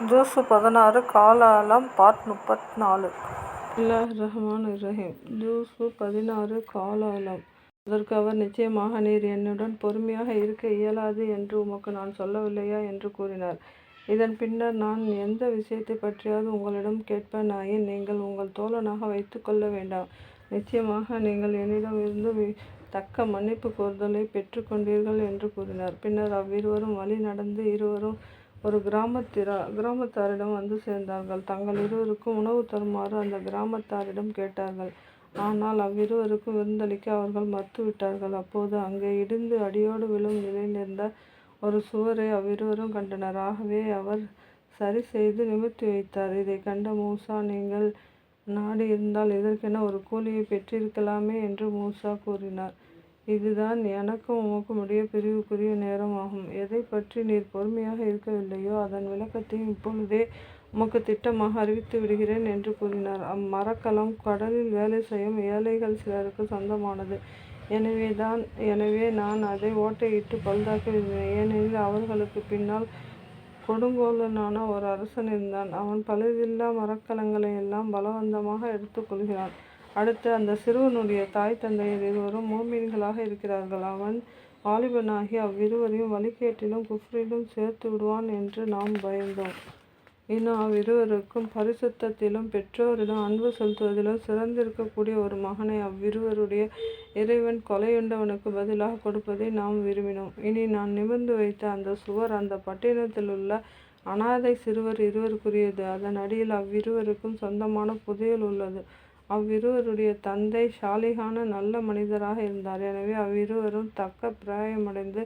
Juice பதினாறு காலாலம் part முப்பத்தி நாலு பிஸ்மில்லாஹ் ரஹ்மான் ரஹீம் ஜூசு பதினாறு காலாலம் அதற்கு அவர் நிச்சயமாக நீர் என்னுடன் பொறுமையாக இருக்க இயலாது என்று உமக்கு நான் சொல்லவில்லையா? என்று கூறினார். இதன் பின்னர் நான் எந்த விஷயத்தை பற்றியாவது உங்களிடம் கேட்பேனாயின் நீங்கள் உங்கள் தோழனாக வைத்துக்கொள்ள வேண்டாம். நிச்சயமாக நீங்கள் என்னிடமிருந்து இருந்து தக்க மன்னிப்பு கோருதலை பெற்றுக்கொண்டீர்கள் என்று கூறினார். பின்னர் அவ்விருவரும் வழி நடந்து இருவரும் ஒரு கிராமத்திரா கிராமத்தாரிடம் வந்து சேர்ந்தார்கள். தங்கள் இருவருக்கும் உணவு தருமாறு அந்த கிராமத்தாரிடம் கேட்டார்கள். ஆனால் அவ்விருவருக்கும் விருந்தளிக்க அவர்கள் மறுத்துவிட்டார்கள். அப்போது அங்கே இடிந்து அடியோடு விழும் நிலையில் இருந்த ஒரு சுவரை அவ்விருவரும் கண்டனர். ஆகவே அவர் சரி செய்து நிமிர்த்தி வைத்தார். இதை கண்ட மூசா நீங்கள் நாடி இருந்தால் இதற்கென ஒரு கூலியை பெற்றிருக்கலாமே என்று மூசா கூறினார். இதுதான் எனக்கும் உமக்கும் இடையே பிரிவுக்குரிய நேரமாகும். எதை பற்றி நீர் பொறுமையாக இருக்கவில்லையோ அதன் விளக்கத்தையும் இப்பொழுதே உமக்கு திட்டமாக அறிவித்து விடுகிறேன் என்று கூறினார். அம்மரக்கலம் கடலில் வேலை செய்யும் ஏழைகள் சிலருக்கு சொந்தமானது. எனவே தான் எனவே நான் அதை ஓட்டையிட்டு பழுதாக்க விரும்பினேன் ஏனெனில் அவர்களுக்கு பின்னால் கொடுங்கோலனான ஒரு அரசன் இருந்தான். அவன் பழுதில்லா மரக்கலங்களை எல்லாம் பலவந்தமாக எடுத்துக்கொள்கிறான் அடுத்து அந்த சிறுவனுடைய தாய் தந்தையர் இருவரும் மோமீன்களாக இருக்கிறார்கள். அவன் வாலிபனாகி அவ்விருவரையும் வழிகேட்டிலும் குஃப்ரிலும் சேர்த்து விடுவான் என்று நாம் பயந்தோம். இன்னும் அவ்விருவருக்கும் பரிசுத்தத்திலும் பெற்றோரிடம் அன்பு செலுத்துவதிலும் சிறந்திருக்கக்கூடிய ஒரு மகனை அவ்விருவருடைய இறைவன் கொலையுண்டவனுக்கு பதிலாக கொடுப்பதை நாம் விரும்பினோம். இனி நான் நிமிர்ந்து வைத்த அந்த சுவர் அந்த பட்டினத்திலுள்ள அனாதை சிறுவர் இருவருக்குரியது. அதன் அடியில் அவ்விருவருக்கும் சொந்தமான புதையல் உள்ளது. அவ்விருவருடைய தந்தை ஷாலிகான நல்ல மனிதராக இருந்தார். எனவே அவ்விருவரும் தக்க பிராயமடைந்து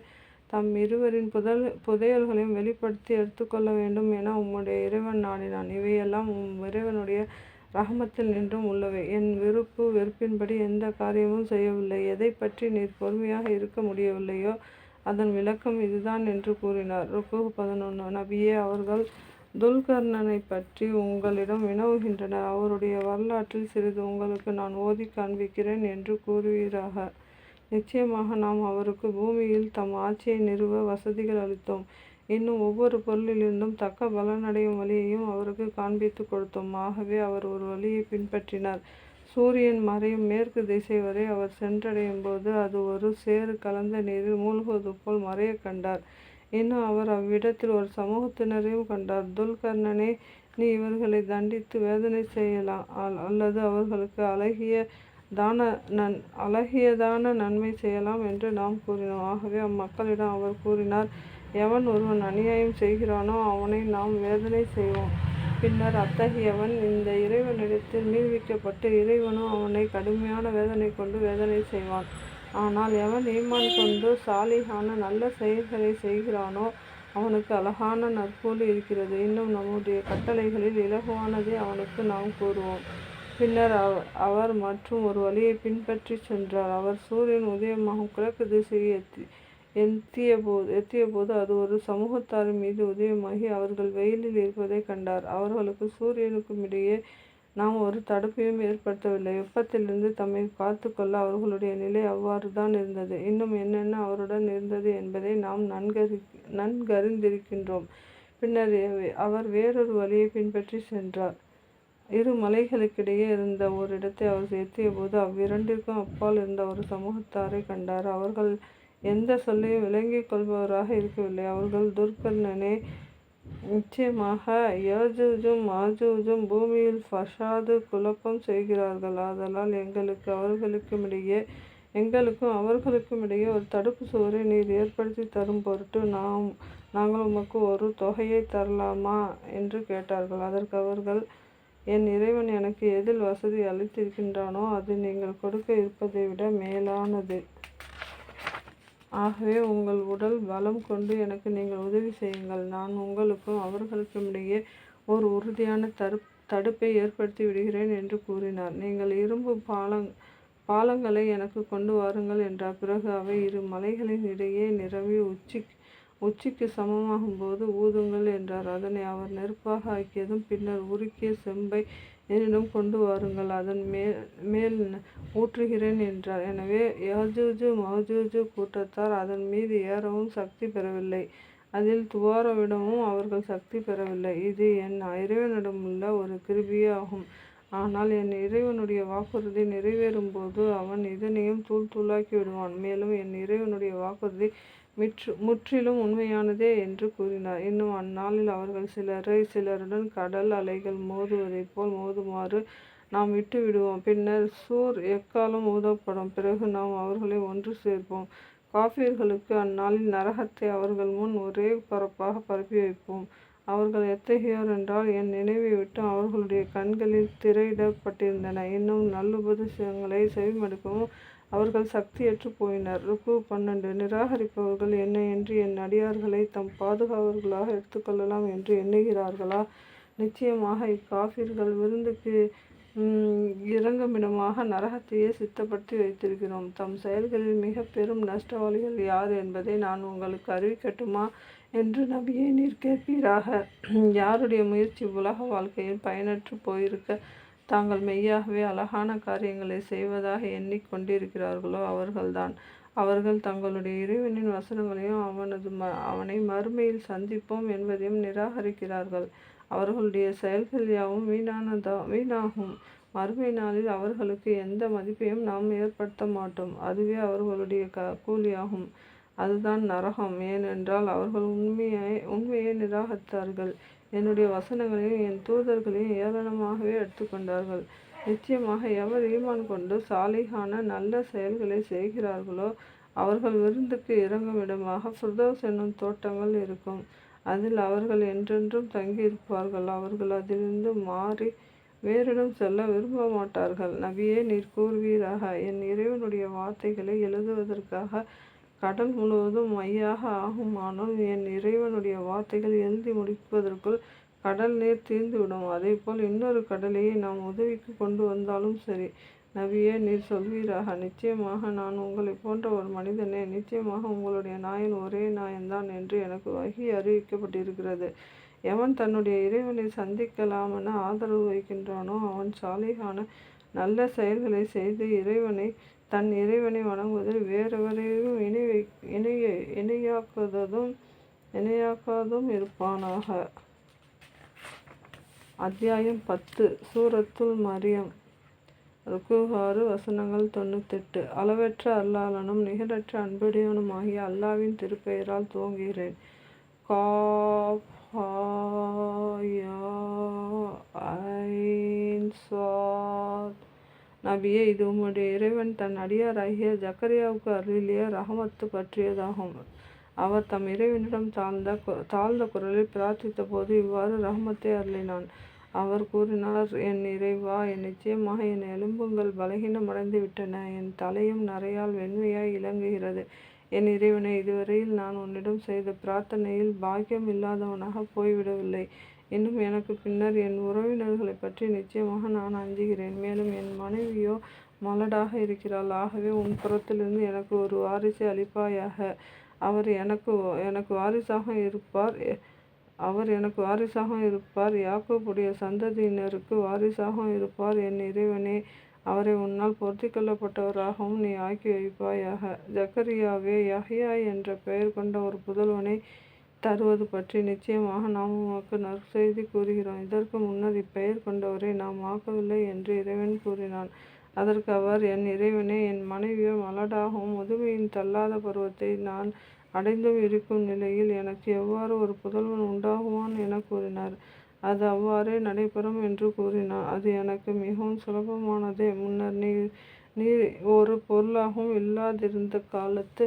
தம் இருவரின் புதல் புதையல்களையும் வெளிப்படுத்தி எடுத்துக்கொள்ள வேண்டும் என உம்முடைய இறைவன் நாடினான். இவையெல்லாம் உம் இறைவனுடைய ரகமத்தில் நின்றும் உள்ளவை. என் விருப்பு வெறுப்பின்படி எந்த காரியமும் செய்யவில்லை. எதை பற்றி நீர் பொறுமையாக இருக்க முடியவில்லையோ அதன் விளக்கம் இதுதான் என்று கூறினார். ருக்கு பதினொன்று நபியே அவர்கள் துல்கர்ணனை பற்றி உங்களிடம் வினவுகின்றனர். அவருடைய வரலாற்றில் சிறிது உங்களுக்கு நான் ஓதி காண்பிக்கிறேன் என்று கூறுவீராக. நிச்சயமாக நாம் அவருக்கு பூமியில் தம் ஆட்சியை நிறுவ வசதிகள் அளித்தோம். இன்னும் ஒவ்வொரு பொருளிலிருந்தும் தக்க பலனடையும் வழியையும் அவருக்கு காண்பித்து கொடுத்தோம். ஆகவே அவர் ஒரு வழியை பின்பற்றினார். சூரியன் மறையும் மேற்கு திசை வரை அவர் சென்றடையும் போது அது ஒரு சேறு கலந்த நீரில் மூழ்குவது போல் மறைய கண்டார். இன்னும் அவர் அவ்விடத்தில் ஒரு சமூகத்தினரையும் கண்டார். துல்கர்ணனே நீ இவர்களை தண்டித்து வேதனை செய்யலாம் அல்- அல்லது அவர்களுக்கு அழகிய தான நன் அழகியதான நன்மை செய்யலாம் என்று நாம் கூறினோம். ஆகவே அம்மக்களிடம் அவர் கூறினார் எவன் ஒருவன் அநியாயம் செய்கிறானோ அவனை நாம் வேதனை செய்வோம். பின்னர் அத்தகையவன் இந்த இறைவனிடத்தில் மீள்விக்கப்பட்டு இறைவனும் அவனை கடுமையான வேதனை கொண்டு வேதனை செய்வான். ஆனால் எவன் ஈமான் கொண்டு சாலிகான நல்ல செயல்களை செய்கிறானோ அவனுக்கு அழகான நற்கூலி இருக்கிறது. இன்னும் நம்முடைய கட்டளைகளில் இலகுவானதை அவனுக்கு நாம் கூறுவோம். பின்னர் அவ- அவர் மற்றும் ஒரு வழியை பின்பற்றி சென்றார். அவர் சூரியன் உதயமாகும் கிழக்கு திசையை எத்தி எத்திய போது எத்திய போது அது ஒரு சமூகத்தாரின் மீது உதயமாகி அவர்கள் வெயிலில் இருப்பதை கண்டார். அவர்களுக்கு சூரியனுக்கும் இடையே நாம் ஒரு தடுப்பையும் ஏற்படுத்தவில்லை. வெப்பத்திலிருந்து தம்மை காத்துக்கொள்ள அவர்களுடைய நிலை அவ்வாறு தான் இருந்தது. இன்னும் என்னென்ன அவருடன் இருந்தது என்பதை நாம் நன்கறி நன்கறிந்திருக்கின்றோம். பின்னர் அவர் வேறொரு வழியை பின்பற்றி சென்றார். இரு மலைகளுக்கிடையே இருந்த ஓரிடத்தை அவர் எத்திய போது அவ்விரண்டிற்கும் அப்பால் இருந்த ஒரு சமூகத்தாரை கண்டார். அவர்கள் எந்த சொல்லையும் விளங்கிக் கொள்பவராக இருக்கவில்லை. அவர்கள் துர்கர்ணனே நிச்சயமாக யஜூஜும் மாஜூஜும் பூமியில் ஃபஷாது குழப்பம் செய்கிறார்கள். ஆதலால் எங்களுக்கு அவர்களுக்கும் இடையே எங்களுக்கும் அவர்களுக்கும் இடையே ஒரு தடுப்பு சுவரை நீர் ஏற்படுத்தி தரும் பொருட்டு நாம் நாங்கள் உமக்கு ஒரு தொகையை தரலாமா? என்று கேட்டார்கள். அதற்கு அவர்கள் என் இறைவன் எனக்கு எதில் வசதி அளித்திருக்கின்றானோ அது நீங்கள் கொடுக்க இருப்பதை விட மேலானது. ஆகவே உங்கள் உடல் பலம் கொண்டு எனக்கு நீங்கள் உதவி செய்யுங்கள். நான் உங்களுக்கும் அவர்களுக்கும் இடையே ஒரு உறுதியான தரு தடுப்பை ஏற்படுத்தி விடுகிறேன் என்று கூறினார். நீங்கள் இரும்பு பாலங் பாலங்களை எனக்கு கொண்டு வாருங்கள் என்றார். பிறகு அவை இரு மலைகளின் இடையே நிரம்பி உச்சி உச்சிக்கு சமமாகும் போது ஊதுங்கள் என்றார். அதனை அவர் நெருப்பாக ஆக்கியதும் பின்னர் உருக்கிய செம்பை என்னிடம் கொண்டு வாருங்கள் அதன் மேல் மேல் ஊற்றுகிறேன் என்றார். எனவே யாஜூஜு மாஜூஜு கூட்டத்தார் அதன் மீது ஏறவும் சக்தி பெறவில்லை. அதில் துவாரவிடவும் அவர்கள் சக்தி பெறவில்லை. இது என் இறைவனிடமுள்ள ஒரு கிருபியாகும். ஆனால் என் இறைவனுடைய வாக்குறுதி நிறைவேறும் போது அவன் இதனையும் தூள் தூளாக்கி விடுவான். மேலும் என் இறைவனுடைய வாக்குறுதி மிற்று முற்றிலும் உண்மையானதே என்று கூறினார். இன்னும் அந்நாளில் அவர்கள் சிலரை சிலருடன் கடல் அலைகள் மோதுவதைப் போல் மோதுமாறு நாம் விட்டு விடுவோம் பின்னர் சூர் எக்காலம் ஊதப்படும் பிறகு நாம் அவர்களை ஒன்று சேர்ப்போம். காஃபியர்களுக்கு அந்நாளில் நரகத்தை அவர்கள் முன் ஒரே பரப்பாக பரப்பி வைப்போம். அவர்கள் எத்தகையோர் என்றால் என் நினைவை விட்டு அவர்களுடைய கண்களில் திரையிடப்பட்டிருந்தன. இன்னும் நல்லுபதேசங்களை செவிமடுக்கவும் அவர்கள் சக்தியற்று போயினர். ருக்கு பன்னெண்டு. நிராகரிப்பவர்கள் என்னை என்று என் அடியார்களை தம் பாதுகாவர்களாக எடுத்துக்கொள்ளலாம் என்று எண்ணுகிறார்களா? நிச்சயமாக இக்காஃபிர்கள் விருந்துக்கு இறங்குமிடமாக நரகத்தையே சித்தப்படுத்தி வைத்திருக்கிறோம். தம் செயல்களில் மிக பெரும் நஷ்டவாளிகள் யார் என்பதை நான் உங்களுக்கு அறிவிக்கட்டுமா என்று நபியை நீர் கேட்பீராக. யாருடைய முயற்சி உலக வாழ்க்கையில் பயனற்று போயிருக்க தாங்கள் மெய்யாகவே அழகான காரியங்களை செய்வதாக எண்ணிக்கொண்டிருக்கிறார்களோ அவர்கள்தான். அவர்கள் தங்களுடைய இறைவனின் வசனங்களையும் அவனது ம அவனை மறுமையில் சந்திப்போம் என்பதையும் நிராகரிக்கிறார்கள். அவர்களுடைய செயல்கள் யாவும் வீணானதா வீணாகும். மறுமை நாளில் அவர்களுக்கு எந்த மதிப்பையும் நாம் ஏற்படுத்த மாட்டோம். அதுவே அவர்களுடைய க கூலியாகும். அதுதான் நரகம். ஏனென்றால் அவர்கள் உண்மையை உண்மையை நிராகரித்தார்கள். என்னுடைய வசனங்களையும் என் தூதர்களையும் ஏளனமாகவே எடுத்துக்கொண்டார்கள். நிச்சயமாக எவர் ஈமான் கொண்டு சாலிகான நல்ல செயல்களை செய்கிறார்களோ அவர்கள் விருந்துக்கு இறங்கும் இடமாக ஃபிர்தோஸ் என்னும் தோட்டங்கள் இருக்கும். அதில் அவர்கள் என்றென்றும் தங்கியிருப்பார்கள். அவர்கள் அதிலிருந்து மாறி வேறிடம் செல்ல விரும்ப மாட்டார்கள். நபியே நீர் கூறுவீராக. என் இறைவனுடைய வார்த்தைகளை எழுதுவதற்காக கடல் முழுவதும் மையாக ஆகுமானால் என் இறைவனுடைய வார்த்தைகள் எழுதி முடிப்பதற்குள் கடல் நீர் தீர்ந்துவிடும். அதேபோல் இன்னொரு கடலையை நாம் உதவிக்கு கொண்டு வந்தாலும் சரி. நபியே நீர் சொல்வீராக. நிச்சயமாக நான் உங்களை போன்ற ஒரு மனிதனே. நிச்சயமாக உங்களுடைய நாயன் ஒரே நாயன்தான் என்று எனக்கு வகி அறிவிக்கப்பட்டிருக்கிறது. எவன் தன்னுடைய இறைவனை சந்திக்கலாமென ஆதரவு வைக்கின்றானோ அவன் சாலிகான நல்ல செயல்களை செய்து இறைவனை தன் இறைவனை வணங்குவதில் வேறெவரையும் இணை இணைய இணையாக்குவதும் இணையாக்காதும் இருப்பானாக. அத்தியாயம் பத்து சூரத்துல் மரியம். ருக்குஹாறு வசனங்கள் தொண்ணூத்தெட்டு. அளவற்ற அல்லாளனும் நிகரற்ற அன்புடையவனுமாகிய அல்லாவின் திருப்பெயரால் துவங்குகிறேன். நபியே இது உம்முடைய இறைவன் தன் அடியாராகிய ஜக்கரியாவுக்கு அருளிய ரஹமத்து பற்றியதாகும். அவர் தம் இறைவனிடம் தாழ்ந்த தாழ்ந்த குரலில் பிரார்த்தித்த போது இவ்வாறு ரஹமத்தை அருளினான். அவர் கூறினார் என் இறைவா என் நிச்சயமாக என் எலும்புங்கள் பலகீனமடைந்து விட்டன என் தலையும் நரையால் வெண்மையாய் இலங்குகிறது. என் இறைவனை இதுவரையில் நான் உன்னிடம் செய்த பிரார்த்தனையில் பாக்கியம் இல்லாதவனாக போய்விடவில்லை. இன்னும் எனக்கு பின்னர் என் உறவினர்களை பற்றி நிச்சயமாக நான் அஞ்சுகிறேன். மேலும் என் மனைவியோ மலடாக இருக்கிறாள். ஆகவே உன் புறத்திலிருந்து எனக்கு ஒரு வாரிசை அளிப்பாயாக. அவர் எனக்கு எனக்கு வாரிசாக இருப்பார். அவர் எனக்கு வாரிசாக இருப்பார். யாக்கோப்புடைய சந்ததியினருக்கு வாரிசாக இருப்பார். என் இறைவனே அவரை உன்னால் பொருத்தி கொள்ளப்பட்டவராகவும் நீ ஆக்கி வைப்பாயாக. ஜக்கரியாவே யஹியா என்ற பெயர் கொண்ட ஒரு புதல்வனை தருவது பற்றி நிச்சயமாக நாம் உமக்கு நற்செய்தி கூறுகிறோம். இதற்கு முன்னர் இப்பெயர் கொண்டவரை நாம் ஆக்கவில்லை என்று இறைவன் கூறினான். அதற்கு அவர் என் இறைவனே என் மனைவியோ மலடாகவும் முதுமையின் தள்ளாத பருவத்தை நான் அடைந்தும் இருக்கும் நிலையில் எனக்கு எவ்வாறு ஒரு புதல்வன் உண்டாகுவான் என கூறினார். அது அவ்வாறே நடைபெறும் என்று கூறினார் அது எனக்கு மிகவும் சுலபமானதே. முன்னர் நீ நீர் ஒரு பொருளாகவும் இல்லாதிருந்த காலத்து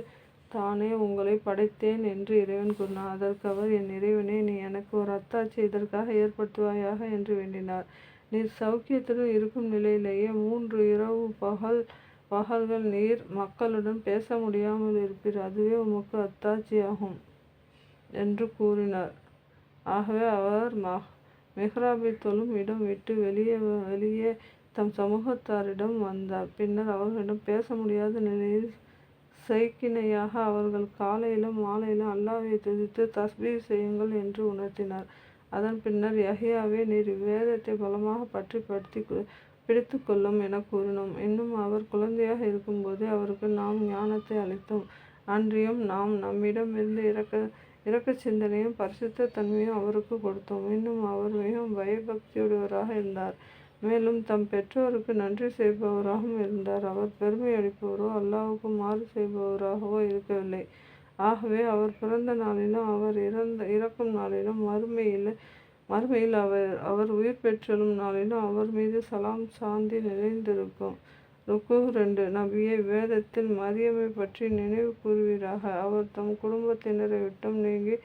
தானே உங்களை படைத்தேன் என்று இறைவன் கூறினார். அதற்கு அவர் என் இறைவனே நீ எனக்கு ஒரு அத்தாட்சி இதற்காக ஏற்படுத்துவாயாக என்று வேண்டினார். நீர் சௌக்கியத்துடன் இருக்கும் நிலையிலேயே மூன்று இரவு பகல் பகல்கள் நீர் மக்களுடன் பேச முடியாமல் இருப்பீர். அதுவே உமக்கு அத்தாட்சியாகும் என்று கூறினார். ஆகவே அவர் ம மெஹ்ராபில் தொழும் இடம் விட்டு வெளியே வெளியே தம் சமூகத்தாரிடம் வந்தார். பின்னர் அவர்களிடம் பேச முடியாத நிலையில் சைக்கிணையாக அவர்கள் காலையிலும் மாலையிலும் அல்லாவை துதித்து தஸ்பீர் செய்யுங்கள் என்று உணர்த்தினார். அதன் பின்னர் யஹியாவே நீர் வேதத்தை பலமாக பற்றி படுத்தி பிடித்து கொள்ளும் என கூறினோம். இன்னும் அவர் குழந்தையாக இருக்கும்போதே அவருக்கு நாம் ஞானத்தை அளித்தோம். அன்றியும் நாம் நம்மிடமிருந்து இறக்க இறக்க சிந்தனையும் பரிசுத்த தன்மையும் அவருக்கு கொடுத்தோம். இன்னும் அவர் மிகவும் பயபக்தியுடையவராக இருந்தார். மேலும் தம் பெற்றோருக்கு நன்றி செய்பவராகவும் இருந்தார். அவர் பெருமை அளிப்பவரோ அல்லாவுக்கு மாறு செய்பவராகவோ இருக்கவில்லை. ஆகவே அவர் பிறந்த நாளிலும் அவர் இறந்த இறக்கும் நாளிலும் மறுமையில் மறுமையில் அவர் அவர் உயிர் பெற்றலும் நாளிலும் அவர் மீது சலாம் சாந்தி நிறைந்திருக்கும் ருக்கு ரெண்டு நபியை வேதத்தில் மரியமை பற்றி நினைவு கூறுவீராக. அவர் தம் குடும்பத்தினரை விட்டும் நீங்கி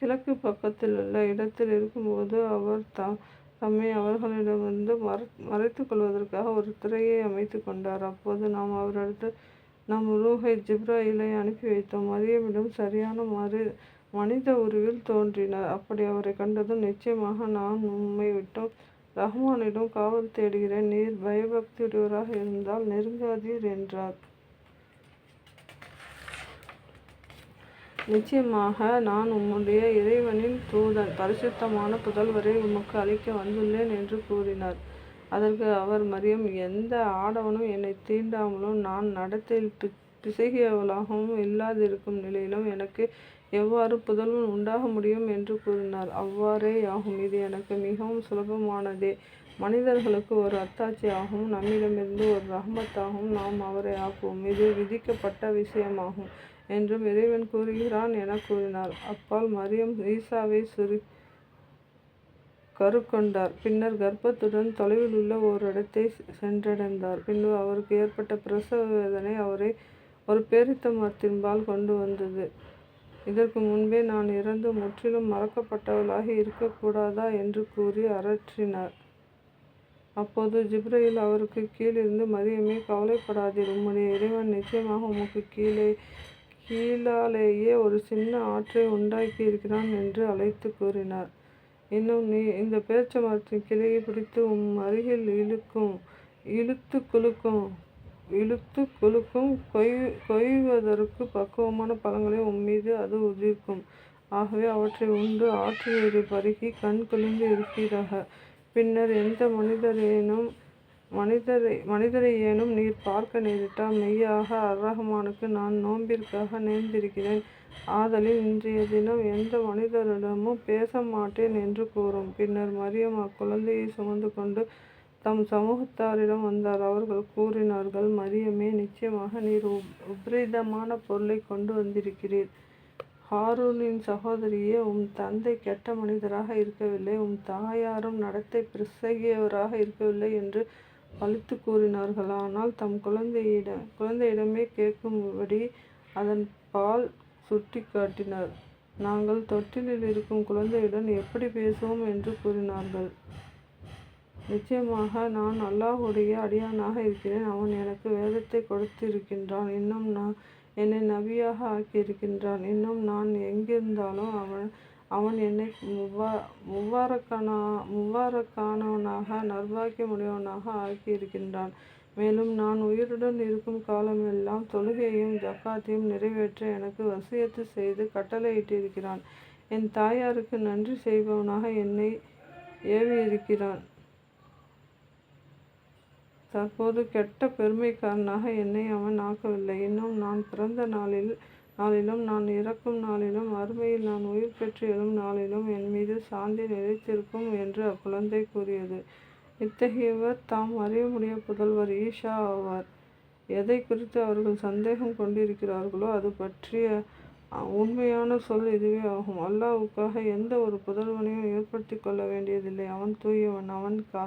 கிழக்கு பக்கத்தில் உள்ள இடத்தில் இருக்கும்போது அவர் தாம் தம்மை அவர்களிடமிருந்து மற மறைத்து கொள்வதற்காக ஒரு திரையை அமைத்து கொண்டார். அப்போது நாம் அவரிடத்து நம் ரூஹை ஜிப்ராயிலை அனுப்பி வைத்தோம். மரியமிடம் சரியான மறு மனித உருவில் தோன்றினார். அப்படி அவரை கண்டதும் நிச்சயமாக நான் உண்மை விட்டும். ரஹ்மானிடம் காவல் தேடுகிறேன். நீர் பயபக்தியுடையவராக இருந்தால் நெருங்காதீர் என்றார். நிச்சயமாக நான் உம்முடைய இறைவனின் தூதன் பரிசுத்தமான புதல்வரை உமக்கு அளிக்க வந்துள்ளேன் என்று கூறினார். அதற்கு அவர் மரியம் எந்த ஆடவனும் என்னை தீண்டாமலும் நான் நடத்தையில் பிசகியவளாகவும் இல்லாதிருக்கும் நிலையிலும் எனக்கு எவ்வாறு புதல்வன் உண்டாக முடியும்? என்று கூறினார். அவ்வாறே ஆகும் இது எனக்கு மிகவும் சுலபமானதே. மனிதர்களுக்கு ஒரு அத்தாட்சியாகவும் நம்மிடமிருந்து ஒரு ரஹமத்தாகவும் நாம் அவரை ஆக்குவோம். இது விதிக்கப்பட்ட விஷயமாகும். என்றும் இறைவன் கூறுகிறான் என கூறினார். அப்பால் மரியம் ஈசாவை சுரு கருக்கொண்டார். பின்னர் கர்ப்பத்துடன் தொலைவில் உள்ள ஓரிடத்தை சென்றடைந்தார். பின்பு அவருக்கு ஏற்பட்ட பிரசவ வேதனை அவரை ஒரு பேரித்த மரத்தின்பால் கொண்டு வந்தது. இதற்கு முன்பே நான் இறந்து முற்றிலும் மறக்கப்பட்டவளாக இருக்கக்கூடாதா என்று கூறி அரற்றினார் அப்போது ஜிப்ரையில் அவருக்கு கீழிருந்து மரியமே கவலைப்படாதீர். உம்முடைய இறைவன் நிச்சயமாக உமக்கு கீழே கீழாலேயே ஒரு சின்ன ஆற்றை உண்டாக்கி இருக்கிறான் என்று அழைத்து கூறினார். இன்னும் நீ இந்த பேச்ச மரத்தின் கிளையை பிடித்து உம் அருகில் இழுக்கும் இழுத்து குலுக்கும் இழுத்து குலுக்கும் கொய் கொய்வதற்கு பக்குவமான பழங்களை உன் மீது அது உதிர்க்கும். ஆகவே அவற்றை உண்டு ஆற்று நீரை பருகி கண் குளிர்ந்து இருப்பீராக பின்னர் எந்த மனிதரேனும் மனிதரை மனிதரை ஏனும் நீர் பார்க்க நேரிட்டால் மெய்யாக அர்ரஹமானுக்கு நான் நோன்பிற்காக நேர்ந்திருக்கிறேன். ஆதலில் இன்றைய தினம் எந்த மனிதரிடமும் பேச மாட்டேன் என்று கூறும். பின்னர் மரியம் அக்குழந்தையை சுமந்து கொண்டு தம் சமூகத்தாரிடம் வந்தார். அவர்கள் கூறினார்கள் மரியமே நிச்சயமாக நீர் உபரீதமான பொருளை கொண்டு வந்திருக்கிறீர். ஹாரூனின் சகோதரியே உம் தந்தை கெட்ட மனிதராக இருக்கவில்லை. உம் தாயாரும் நடத்தை பிரசகியவராக இருக்கவில்லை என்று பழித்து கூறினார்கள் ஆனால் தம் குழந்தையிட குழந்தையிடமே கேட்கும்படி அதன் பால் சுட்டி காட்டினார். நாங்கள் தொட்டிலில் இருக்கும் குழந்தையுடன் எப்படி பேசுவோம் என்று கூறினார்கள். நிச்சயமாக நான் அல்லாஹுடைய அடியானாக இருக்கிறேன். அவன் எனக்கு வேதத்தை கொடுத்திருக்கின்றான். இன்னும் நான் என்னை நபியாக ஆக்கியிருக்கின்றான். இன்னும் நான் எங்கிருந்தாலும் அவன் அவன் என்னை முவ்வா முவ்வாரக்கானா முவ்வாரக்கானவனாக நர்பாக்கியமுடையவனாக ஆக்கியிருக்கின்றான். மேலும் நான் உயிருடன் இருக்கும் காலமெல்லாம் தொழுகையும் ஜக்காத்தையும் நிறைவேற்ற எனக்கு வசியத்து செய்து கட்டளையிட்டிருக்கிறான். என் தாயாருக்கு நன்றி செய்பவனாக என்னை ஏவியிருக்கிறான். தற்போது கெட்ட பெருமைக்காரனாக என்னை அவன் ஆக்கவில்லை. இன்னும் நான் பிறந்த நாளில் நாளிலும் நான் இறக்கும் நாளிலும் அருமையில் நான் உயிர் பெற்று எழும் நாளிலும் என் மீது சாந்தி நிலைத்திருக்கும் என்று அக்குழந்தை கூறியது. இத்தகையவர் தாம் அறியமுடிய புதல்வர் ஈஷா ஆவார். எதை குறித்து அவர்கள் சந்தேகம் கொண்டிருக்கிறார்களோ அது பற்றிய உண்மையான சொல் இதுவே ஆகும். அல்லாவுக்காக எந்த ஒரு புதல்வனையும் ஏற்படுத்தி கொள்ள வேண்டியதில்லை. அவன் தூயவன். அவன் கா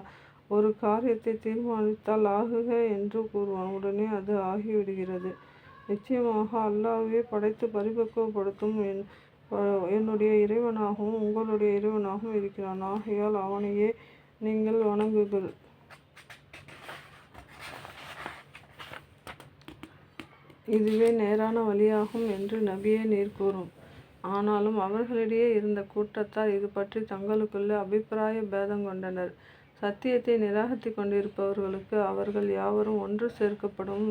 ஒரு காரியத்தை தீர்மானித்தால் ஆகுக என்று கூறுவான். உடனே அது ஆகிவிடுகிறது. நிச்சயமாக அல்லாவே படைத்து பரிபக்குவப்படுத்தும் என் என்னுடைய இறைவனாகவும் உங்களுடைய இறைவனாகவும் இருக்கிறான். ஆகையால் அவனையே நீங்கள் வணங்குங்கள். இதுவே நேரான வழியாகும் என்று நபியே நீர் கூறும். ஆனாலும் அவர்களிடையே இருந்த கூட்டத்தார் இது பற்றி தங்களுக்குள்ள அபிப்பிராய பேதம் கொண்டனர். சத்தியத்தை நிராகரித்து கொண்டிருப்பவர்களுக்கு அவர்கள் யாவரும் ஒன்று சேர்க்கப்படும்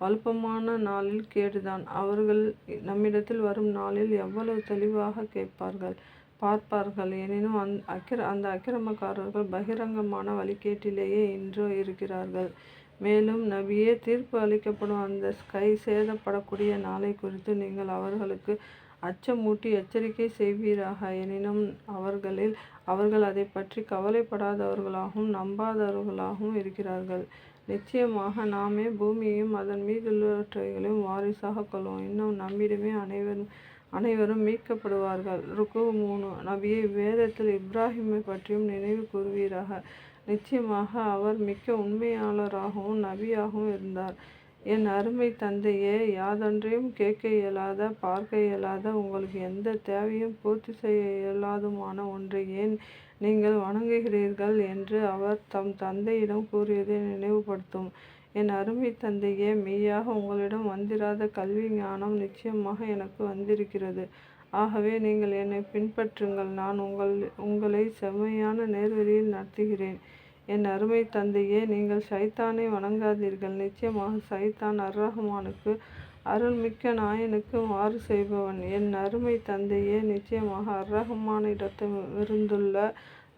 அல்பமான நாளில் கேடுதான் அவர்கள் நம்மிடத்தில் வரும் நாளில் எவ்வளவு தெளிவாக கேட்பார்கள் பார்ப்பார்கள் எனினும் அந் அக்கிர அந்த அக்கிரமக்காரர்கள் பகிரங்கமான வழிகேட்டிலேயே இன்றோ இருக்கிறார்கள் மேலும் நபியே தீர்ப்பு அளிக்கப்படும் அந்த கை சேதப்படக்கூடிய நாளை குறித்து நீங்கள் அவர்களுக்கு அச்சமூட்டி எச்சரிக்கை செய்வீராக. எனினும் அவர்களில் அவர்கள் அதைப் பற்றி கவலைப்படாதவர்களாகவும் நம்பாதவர்களாகவும் இருக்கிறார்கள். நிச்சயமாக நாமே பூமியையும் அதன் மீதுள்ளவற்றைகளையும் வாரிசாக கொள்வோம். இன்னும் நம்மிடமே அனைவரும் அனைவரும் மீட்கப்படுவார்கள். ருக்கு மூணு நபியை வேதத்தில் இப்ராஹிமை பற்றியும் நினைவு கூறுவீராக நிச்சயமாக அவர் மிக்க உண்மையாளராகவும் நபியாகவும் இருந்தார். என் அருமை தந்தையே யாதொன்றையும் கேட்க இயலாத பார்க்க இயலாத உங்களுக்கு எந்த தேவையும் பூர்த்தி செய்ய இயலாதுமான ஒன்றை ஏன் நீங்கள் வணங்குகிறீர்கள்? என்று அவர் தம் தந்தையிடம் கூறியதை நினைவுபடுத்தும். என் அருமை தந்தையே மெய்யாக உங்களிடம் வந்திராத கல்வி ஞானம் நிச்சயமாக எனக்கு வந்திருக்கிறது. ஆகவே நீங்கள் என்னை பின்பற்றுங்கள் நான் உங்கள் உங்களை செம்மையான நேர்வழியில் நடத்துகிறேன். என் அருமை தந்தையே நீங்கள் சைத்தானை வணங்காதீர்கள். நிச்சயமாக சைத்தான் அர்ரஹமானுக்கு அருள்மிக்க நாயனுக்கு மாறு செய்பவன். என் அருமை தந்தையே நிச்சயமாக அர்-ரஹ்மானிடமிருந்துள்ள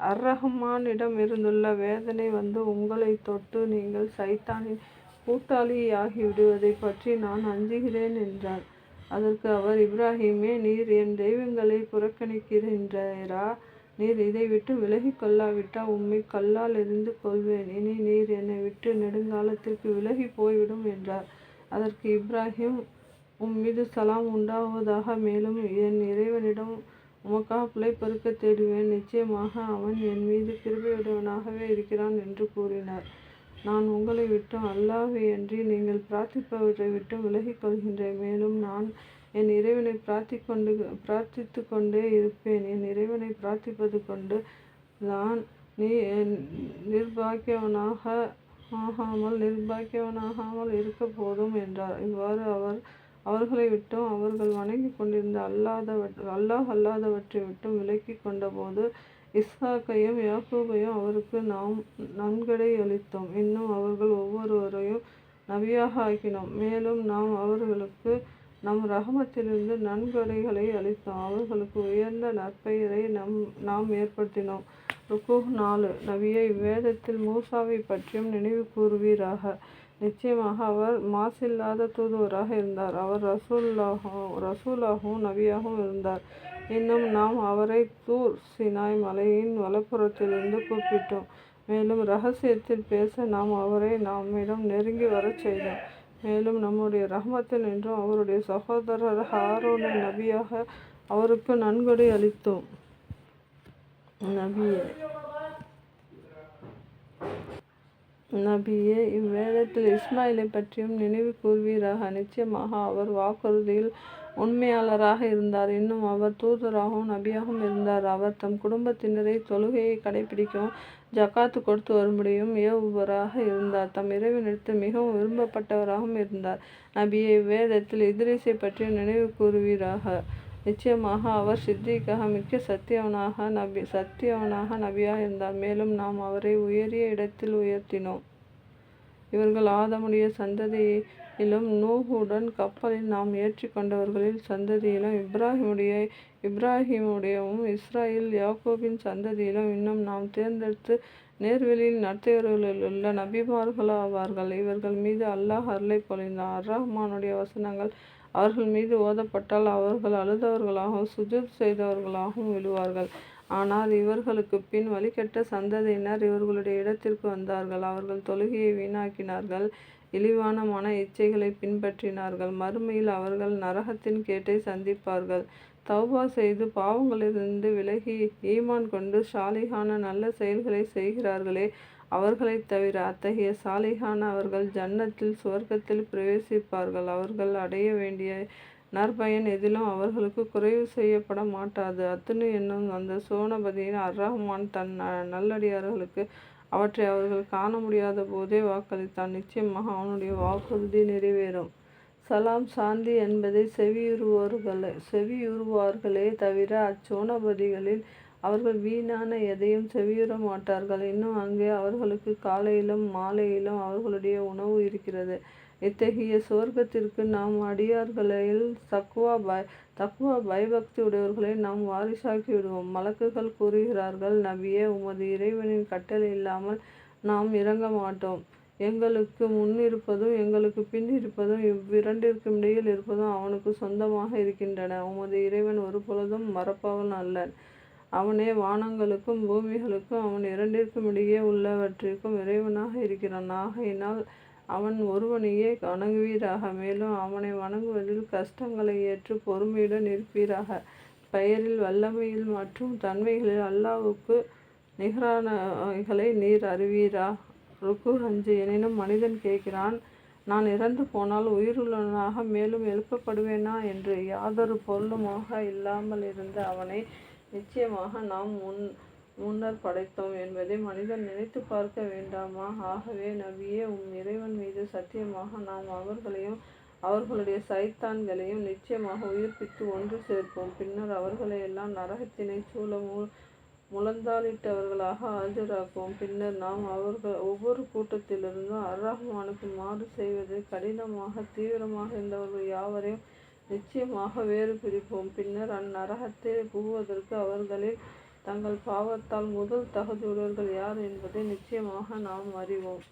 அர்-ரஹ்மானிடமிருந்துள்ள வேதனை வந்து உங்களை தொட்டு நீங்கள் ஷைத்தானின் கூட்டாளியாகிவிடுவதைப் பற்றி நான் அஞ்சுகிறேன் என்றார். அதற்கு அவர் இப்ராஹீமே நீர் என் தெய்வங்களை புறக்கணிக்கின்றீரா? நீர் இதை விட்டு விலகி கொள்ளாவிட்டால் உம்மை கல்லால் எரிந்து கொள்வேன் இனி நீர் என்னை விட்டு நெடுங்காலத்திற்கு விலகி போய்விடும் என்றார். அதற்கு இப்ராஹீம் உம்மீது சலாம் உண்டாவதாக மேலும் என் இறைவனிடம் உமக்காகப் பிழைபொறுக்கத் தேடுவேன். நிச்சயமாக அவன் என் மீது கிருபையுடையவனாகவே இருக்கிறான் என்று கூறினார். நான் உங்களை விட்டும் அல்லாஹ்வையன்றி நீங்கள் பிரார்த்திப்பவற்றை விட்டும் விலகிக் கொள்கின்றேன். மேலும் நான் என் இறைவனை பிரார்த்திக்கொண்டு பிரார்த்தித்து கொண்டே இருப்பேன். என் இறைவனை பிரார்த்திப்பது கொண்டு நான் ஆகாமல் நிர்பாக்கியவனாகாமல் இருக்க போதும் என்றார். இவ்வாறு அவர் அவர்களை விட்டும் அவர்கள் வணங்கி கொண்டிருந்த அல்லாஹ் அல்லாதவற்றை விட்டும் விலக்கி கொண்டபோது இஸ்ஹாக்கையும் யாக்கூபையும் அவருக்கு நாம் நன்கொடையளித்தோம். இன்னும் அவர்கள் ஒவ்வொருவரையும் நபியாக ஆக்கினோம். மேலும் நாம் அவர்களுக்கு நம் ரகமத்திலிருந்து நன்கொடைகளை அளித்தோம். அவர்களுக்கு உயர்ந்த நற்பெயரை நம் நாம் ஏற்படுத்தினோம். ருக்கு நாலு நபியை இவ்வேதத்தில் மூசாவைப் பற்றியும் நினைவு கூறுவீராக நிச்சயமாக அவர் மாசில்லாத தூதுவராக இருந்தார். அவர் ரசூலாகவும் நபியாகவும் இருந்தார். இன்னும் நாம் அவரை தூர் சினாய் மலையின் வலப்புறத்திலிருந்து கூப்பிட்டோம். மேலும் ரகசியத்தில் பேச நாம் அவரை நம்மிடம் நெருங்கி வரச் செய்தோம். மேலும் நம்முடைய ரஹமத்தில் நின்றும் அவருடைய சகோதரர் ஹாரூனை நபியாக அவருக்கு நன்கொடை அளித்தோம். நபியே இவ்வேதத்தில் இஸ்மாயிலை பற்றியும் நினைவு கூறுவீராக நிச்சயமாக அவர் வாக்குறுதியில் உண்மையாளராக இருந்தார். இன்னும் அவர் தூதராகவும் நபியாகவும் இருந்தார். அவர் தம் குடும்பத்தினரை தொழுகையை கடைபிடிக்கவும் ஜக்காத்து கொடுத்து வரும்படியும் ஏவுபவராக இருந்தார். தம் இறைவனிடத்து மிகவும் விரும்பப்பட்டவராகவும் இருந்தார். நபியே இவ்வேதத்தில் இதிரிசை பற்றியும் நினைவு கூறுவீராக நிச்சயமாக அவர் சித்திக்காக மிக்க சத்தியவனாக நபியாக இருந்தார். மேலும் நாம் அவரை உயரிய இடத்தில் உயர்த்தினோம். இவர்கள் ஆதமுடைய சந்ததியிலும் நூகுடன் கப்பலில் நாம் ஏற்றிக் கொண்டவர்களின் சந்ததியிலும் இப்ராஹிமுடையவும் இஸ்ராயில் யாக்கோபின் சந்ததியிலும் இன்னும் நாம் தேர்ந்தெடுத்து நேர்வெளியில் நடத்தியவர்களில் உள்ள நபிமார்களாவார்கள். இவர்கள் மீது அல்லாஹ் அருளை பொழிந்தார் அர்-ரஹ்மானுடைய வசனங்கள் அவர்கள் மீது ஓதப்பட்டால் அவர்கள் அழுதவர்களாகவும் சுஜூத் செய்தவர்களாகவும் விழுவார்கள். ஆனால் இவர்களுக்குப் பின் வழிகட்ட சந்ததியினர் இவர்களுடைய இடத்திற்கு வந்தார்கள். அவர்கள் தொழுகையை வீணாக்கினார்கள் இழிவான மன இச்சைகளை பின்பற்றினார்கள். மறுமையில் அவர்கள் நரகத்தின் கேட்டை சந்திப்பார்கள். தௌபா செய்து பாவங்களிலிருந்து விலகி ஈமான் கொண்டு ஷாலிகான நல்ல செயல்களை செய்கிறார்களே அவர்களைத் தவிர அத்தகைய சாலிகானவர்கள் ஜன்னத்தில் சுவர்க்கத்தில் பிரவேசிப்பார்கள். அவர்கள் அடைய வேண்டிய நற்பயன் எதிலும் அவர்களுக்கு குறைவு செய்யப்பட மாட்டாது. அத்துணு என்னும் அந்த சோனபதியின் அர்-ரஹ்மான் தன் நல்லடியார்களுக்கு அவற்றை அவர்கள் காண முடியாத போதே வாக்களித்தான். நிச்சயமாக அவனுடைய வாக்குறுதி நிறைவேறும். சலாம் சாந்தி என்பதை செவியுறுவோர்களே செவியுறுவார்களே தவிர அச்சுவனபதிகளில் அவர்கள் வீணான எதையும் செவியுற மாட்டார்கள். இன்னும் அங்கே அவர்களுக்கு காலையிலும் மாலையிலும் அவர்களுடைய உணவு இருக்கிறது. இத்தகைய சுவர்க்கத்திற்கு நாம் அடியார்களில் தக்குவா பயபக்தி உடையவர்களை நாம் வாரிசாக்கி விடுவோம். மலக்குகள் கூறுகிறார்கள் நபியே உமது இறைவனின் கட்டளை இல்லாமல் நாம் இறங்க மாட்டோம். எங்களுக்கு முன்னிருப்பதும் எங்களுக்கு பின் இருப்பதும் இவ்விரண்டிற்கும் இடையில் இருப்பதும் அவனுக்கு சொந்தமாக இருக்கின்றன உமது இறைவன் ஒருபொழுதும் மறப்பவன் அல்லன் அவனே வானங்களுக்கும் பூமிகளுக்கும் அவன் இரண்டிற்கும் இடையே உள்ளவற்றிற்கும் இறைவனாக இருக்கிறான். ஆகையினால் அவன் ஒருவனையே வணங்குவீராக மேலும் அவனை வணங்குவதில் கஷ்டங்களை ஏற்று பொறுமையுடன் இருப்பீராக பெயரில் வல்லமையில் மற்றும் தன்மைகளில் அல்லாவுக்கு நிகரானவைகளை நீர் அறிவீரா? ருக்கு அஞ்சு. எனினும் மனிதன் கேட்கிறான் நான் இறந்து போனால் உயிருள்ளவனாக மேலும் எழுப்பப்படுவேனா? என்று. யாதொரு பொருளுமாக இல்லாமல் இருந்த அவனை நிச்சயமாக நாம் முன் முன்னர் படைத்தோம் என்பதை மனிதன் நினைத்து பார்க்க வேண்டாமா? ஆகவே நபியே உம் இறைவன் மீது சத்தியமாக நாம் அவர்களையும் அவர்களுடைய சைத்தான்களையும் நிச்சயமாக உயிர்ப்பித்து ஒன்று சேர்ப்போம். பின்னர் அவர்களை எல்லாம் நரகத்தினை சூழ முழந்தாளிட்டவர்களாக ஆஜராக்குவோம். பின்னர் நாம் அவர்கள் ஒவ்வொரு கூட்டத்திலிருந்தும் அர்ரஹ்மானுக்கு மாறு செய்வது கடினமாக தீவிரமாக இருந்தவர்கள் யாவரையும் நிச்சயமாக வேறு பிரிப்போம். பின்னர் அந்நரகத்தை புகுவதற்கு அவர்களில் தங்கள் பாவத்தால் முதல் தகுதியுடையவர்கள் யார் என்பதை நிச்சயமாக நாம் அறிவோம்.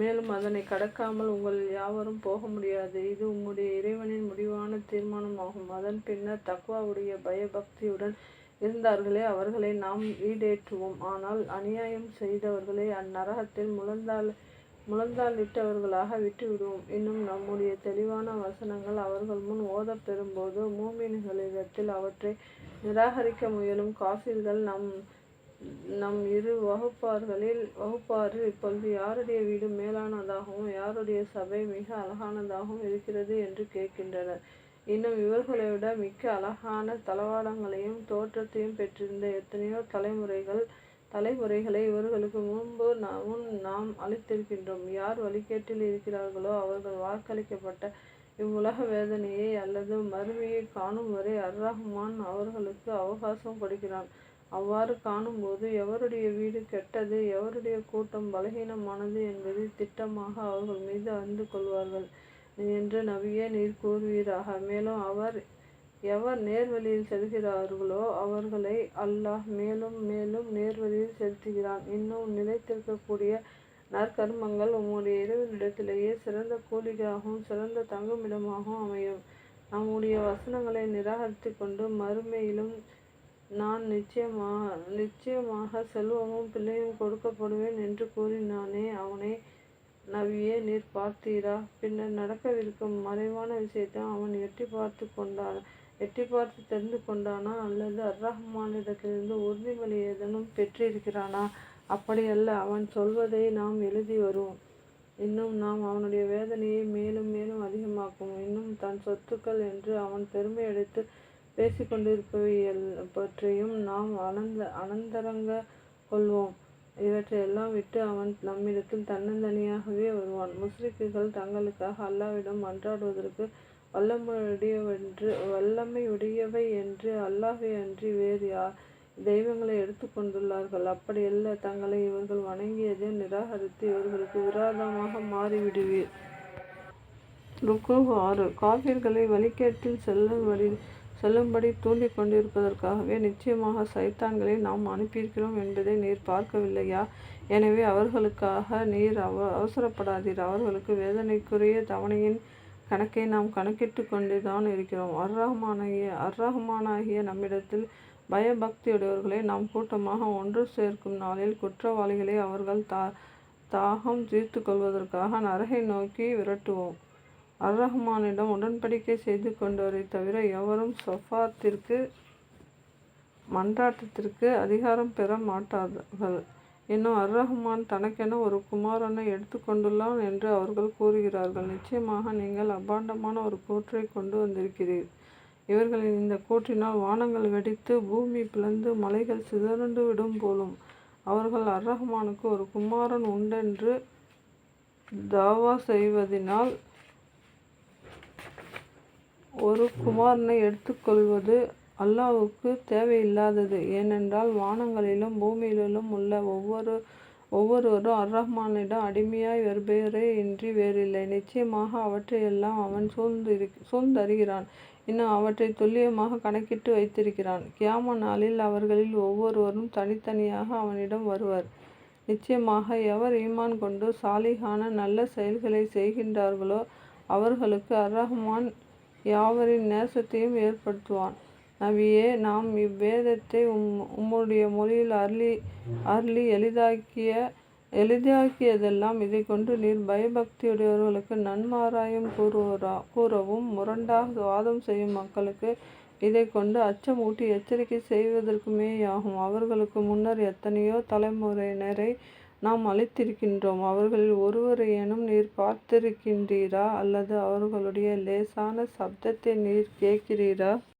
மேலும் அதனை கடக்காமல் உங்கள் யாவரும் போக முடியாது. இது உம்முடைய இறைவனின் முடிவான தீர்மானமாகும். அதன் பின்னர் தக்வாவுடைய பயபக்தியுடன் இருந்தார்களே அவர்களை நாம் ஈடேற்றுவோம். ஆனால் அநியாயம் செய்தவர்களை அந்நரகத்தில் முழந்தால் முழந்தாளிட்டவர்களாக விட்டுவிடுவோம். இன்னும் நம்முடைய தெளிவான வசனங்கள் அவர்கள் முன் ஓதப்பெறும்போது மூமின்களிடத்தில் அவற்றை நிராகரிக்க முயலும் காசில்கள் நம் நம் இரு வகுப்பார்களில் வகுப்பாரில் இப்பொழுது யாருடைய வீடு மேலானதாகவும் யாருடைய சபை மிக அழகானதாகவும் இருக்கிறது என்று கேட்கின்றனர். இன்னும் இவர்களை விட மிக்க அழகான தளவாடங்களையும் தோற்றத்தையும் பெற்றிருந்த எத்தனையோ தலைமுறைகள் தலைமுறைகளை இவர்களுக்கு முன்பு முன் நாம் அளித்திருக்கின்றோம். யார் வழிகேட்டில் இருக்கிறார்களோ அவர்கள் வாக்களிக்கப்பட்ட இவ்வுலக வேதனையை அல்லது மறுமையை காணும் வரை அர்ரஹ்மான் அவர்களுக்கு அவகாசம் கொடுக்கிறான். அவ்வாறு காணும்போது எவருடைய வீடு கெட்டது எவருடைய கூட்டம் பலகீனமானது என்பதை திட்டமாக அவர்கள் மீது அறிந்து கொள்வார்கள். என்று நபியே நீர் கூறுவீராக. மேலும் அவர் எவர் நேர்வழியில் செல்கிறார்களோ அவர்களை அல்லாஹ் மேலும் மேலும் நேர்வழியில் செலுத்துகிறான். இன்னும் நிலைத்திருக்கக்கூடிய நற்கர்மங்கள் உம்முடைய இறைவனிடத்திலேயே சிறந்த கூலிகளாகவும் சிறந்த தங்குமிடமாகவும் அமையும். நம்முடைய வசனங்களை நிராகரித்து கொண்டு மறுமையிலும் நான் நிச்சயமாக நிச்சயமாக செல்வமும் பிள்ளையும் கொடுக்கப்படுவேன் என்று கூறினானே அவனை நவியே நீர் பார்த்தீரா? பின்னர் நடக்கவிருக்கும் மறைவான விஷயத்தை அவன் எட்டி பார்த்து கொண்டான். எட்டி பார்த்து தெரிந்து கொண்டானா? அல்லது அர்ரஹ்மானிடத்திலிருந்து உறுதிமொழி ஏதேனும் பெற்றிருக்கிறானா? அப்படியல்ல அவன் சொல்வதை நாம் எழுதி வருவோம். இன்னும் நாம் அவனுடைய வேதனையை மேலும் மேலும் அதிகமாக்கும். இன்னும் தன் சொத்துக்கள் என்று அவன் பெருமை எடுத்து பேசிக்கொண்டிருப்பவை பற்றியும் நாம் அனந்த அனந்தரங்க கொள்வோம். இவற்றையெல்லாம் விட்டு அவன் நம்மிடத்தில் தன்னந்தனியாகவே வருவான். முஸ்லிக்குகள் தங்களுக்காக அல்லாவிடம் மன்றாடுவதற்கு வல்லமையுடையவென்று வல்லமையுடையவை என்று அல்லாஹை அன்றி வேறு யார் தெய்வங்களை எடுத்துக்கொண்டுள்ளார்கள். அப்படியல்ல தங்களை இவர்கள் வணங்கியதை நிராகரித்து இவர்களுக்கு விரோதமாக மாறிவிடுவீர். ருக்கு ஆறு. காவிர்களை வழிகேட்டில் செல்லும்படி செல்லும்படி தூண்டிக் கொண்டிருப்பதற்காகவே நிச்சயமாக சைத்தான்களை நாம் அனுப்பியிருக்கிறோம் என்பதை நீர் பார்க்கவில்லையா? எனவே அவர்களுக்காக நீர் அவ அவசரப்படாதீர். அவர்களுக்கு வேதனைக்குரிய தவணையின் கணக்கை நாம் கணக்கிட்டு கொண்டுதான் இருக்கிறோம். அர்ரஹ்மானாகிய அர்ரஹ்மானாகிய நம்மிடத்தில் பயபக்தியுடையவர்களை நாம் கூட்டமாக ஒன்று சேர்க்கும் நாளில் குற்றவாளிகளை அவர்கள் தா தாகம் தீர்த்து கொள்வதற்காக நரகை நோக்கி விரட்டுவோம். அர்ரஹ்மானிடம் உடன்படிக்கை செய்து கொண்டவரை தவிர எவரும் சொஃபாத்திற்கு மன்றாட்டத்திற்கு அதிகாரம் பெற மாட்டார்கள். இன்னும் அர்ரஹ்மான் தனக்கென ஒரு குமாரனை எடுத்துக்கொண்டுள்ளான் என்று அவர்கள் கூறுகிறார்கள். நிச்சயமாக நீங்கள் அபாண்டமான ஒரு கூற்றை கொண்டு வந்திருக்கிறீர். இவர்களின் இந்த கூற்றினால் வானங்கள் வெடித்து பூமி பிளந்து மலைகள் சிதறண்டு விடும் போலும் அவர்கள் அர்ரஹ்மானுக்கு ஒரு குமாரன் உண்டென்று தாவா செய்வதினால் ஒரு குமாரனை எடுத்துக்கொள்வது அல்லாவுக்கு தேவையில்லாதது. ஏனென்றால் வானங்களிலும் பூமியிலும் உள்ள ஒவ்வொரு ஒவ்வொருவரும் அர் ரஹ்மானிடம் அடிமையாய் வருபவரே இன்றி வேறில்லை. நிச்சயமாக அவற்றையெல்லாம் அவன் சூழ்ந்திரு சூழ்ந்தறிகிறான். இன்னும் அவற்றை துல்லியமாக கணக்கிட்டு வைத்திருக்கிறான். கியாம நாளில் அவர்களில் ஒவ்வொருவரும் தனித்தனியாக அவனிடம் வருவர். நிச்சயமாக எவர் ஈமான் கொண்டு சாலிகான நல்ல செயல்களைச் செய்கின்றார்களோ அவர்களுக்கு அர்-ரஹ்மான் யாவரின் நேசத்தையும் ஏற்படுத்துவான். நபியே நாம் இவ்வேதத்தை உம் உம்முடைய மொழியில் அருளி எளிதாக்கியதெல்லாம் இதைக்கொண்டு நீர் பயபக்தியுடையவர்களுக்கு நன்மாராயம் கூறுவரா கூறவும் முரண்டாக வாதம் செய்யும் மக்களுக்கு இதைக்கொண்டு அச்சம் ஊட்டி எச்சரிக்கை செய்வதற்குமேயாகும். அவர்களுக்கு முன்னர் எத்தனையோ தலைமுறையினரை நாம் அளித்திருக்கின்றோம் அவர்களில் ஒருவரையேனும் நீர் பார்த்திருக்கின்றீரா? அல்லது அவர்களுடைய லேசான சப்தத்தை நீர் கேட்கிறீரா?